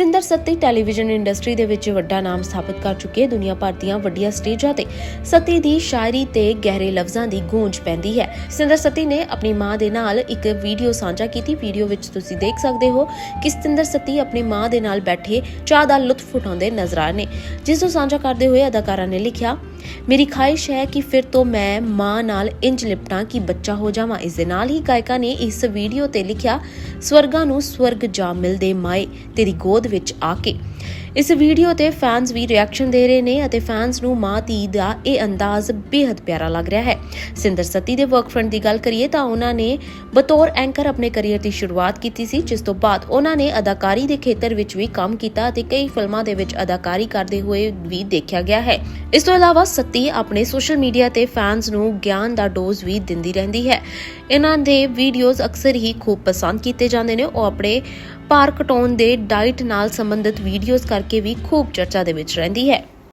ਸਤਿੰਦਰ ਸੱਤੀ television industry ਦੇ ਵਿੱਚ ਵੱਡਾ ਨਾਮ ਸਥਾਪਿਤ ਕਰ ਚੁੱਕੇ ਦੁਨੀਆ ਭਰ ਦੀਆਂ ਵੱਡੀਆਂ ਸਟੇਜਾਂ ਤੇ ਸੱਤੀ ਦੀ ਸ਼ਾਇਰੀ ਤੇ ਗਹਿਰੇ ਲਫ਼ਜ਼ਾਂ ਦੀ ਗੂੰਜ ਪੈਂਦੀ ਹੈ। ਸਤਿੰਦਰ ਸੱਤੀ ਨੇ ਆਪਣੀ ਮਾਂ ਦੇ ਨਾਲ ਇੱਕ ਵੀਡੀਓ ਸਾਂਝਾ ਕੀਤੀ। ਵੀਡੀਓ ਵਿੱਚ ਤੁਸੀਂ ਦੇਖ ਸਕਦੇ ਹੋ ਕਿ ਸਤਿੰਦਰ ਸੱਤੀ ਆਪਣੀ ਮਾਂ ਦੇ ਨਾਲ ਬੈਠੇ ਚਾਹ ਦਾ ਲੁਤਫ ਉਠਾਉਂਦੇ ਨਜ਼ਰ ਆ ਰਹੇ ਨੇ। ਜਿਸ ਨੂੰ ਸਾਂਝਾ ਕਰਦੇ ਹੋਏ ਅਦਾਕਾਰਾ ਨੇ ਲਿਖਿਆ, ਮੇਰੀ ਖਾਹਿਸ਼ ਹੈ ਕਿ ਫਿਰ ਤੋਂ ਮੈਂ ਮਾਂ ਨਾਲ ਇੰਜ ਲਿਪਟਾਂ ਕਿ ਬੱਚਾ ਹੋ ਜਾਵਾਂ। ਇਸ ਦੇ ਨਾਲ ਹੀ ਗਾਇਕਾ ਨੇ ਇਸ ਵੀਡੀਓ ਤੇ ਲਿਖਿਆ, ਸਵਰਗਾਂ ਨੂੰ ਸਵਰਗ ਜਾ ਮਿਲਦੇ ਮਾਏ, ਤੇਰੀ ਗੋਦ ਵਿੱਚ ਆ ਕੇ। ਇਸ ਵੀਡੀਓ ਤੇ ਫੈਨਸ ਵੀ ਰਿਐਕਸ਼ਨ ਦੇ ਰਹੇ ਨੇ ਅਤੇ ਫੈਨਸ ਨੂੰ ਮਾਂ ਧੀ ਦਾ ਇਹ ਅੰਦਾਜ਼ ਬੇहद ਪਿਆਰਾ ਲੱਗ ਰਿਹਾ ਹੈ। ਸਿੰਦਰ ਸੱਤੀ ਦੇ ਵਰਕ ਫਰੰਟ ਦੀ ਗੱਲ ਕਰੀਏ ਤਾਂ ਉਹਨਾਂ ਨੇ ਬਤੌਰ ਐਂਕਰ ਆਪਣੇ ਕੈਰੀਅਰ ਦੀ ਸ਼ੁਰੂਆਤ ਕੀਤੀ ਸੀ, ਜਿਸ ਤੋਂ ਬਾਅਦ ਉਹਨਾਂ ਨੇ ਅਦਾਕਾਰੀ ਦੇ ਖੇਤਰ ਵਿੱਚ ਵੀ ਕੰਮ ਕੀਤਾ ਅਤੇ ਕਈ ਫਿਲਮਾਂ ਦੇ ਵਿੱਚ ਅਦਾਕਾਰੀ ਕਰਦੇ ਹੋਏ ਵੀ ਦੇਖਿਆ ਗਿਆ ਹੈ। ਇਸ ਤੋਂ ਇਲਾਵਾ ਸਤੀ ਆਪਣੇ ਸੋਸ਼ਲ ਮੀਡੀਆ ਤੇ ਫੈਨਸ ਨੂੰ ਗਿਆਨ ਦਾ ਡੋਜ਼ ਵੀ ਦਿੰਦੀ ਰਹਿੰਦੀ ਹੈ। ਇਹਨਾਂ ਦੇ ਵੀਡੀਓਜ਼ ਅਕਸਰ ਹੀ ਖੂਬ ਪਸੰਦ ਕੀਤੇ ਜਾਂਦੇ ਨੇ। ਉਹ ਆਪਣੇ ਭਾਰ ਘਟਾਉਣ ਦੇ ਡਾਈਟ ਨਾਲ ਸੰਬੰਧਿਤ ਵੀਡੀਓਜ਼ ਕਰਕੇ ਵੀ ਖੂਬ ਚਰਚਾ ਦੇ ਵਿੱਚ ਰਹਿੰਦੀ ਹੈ।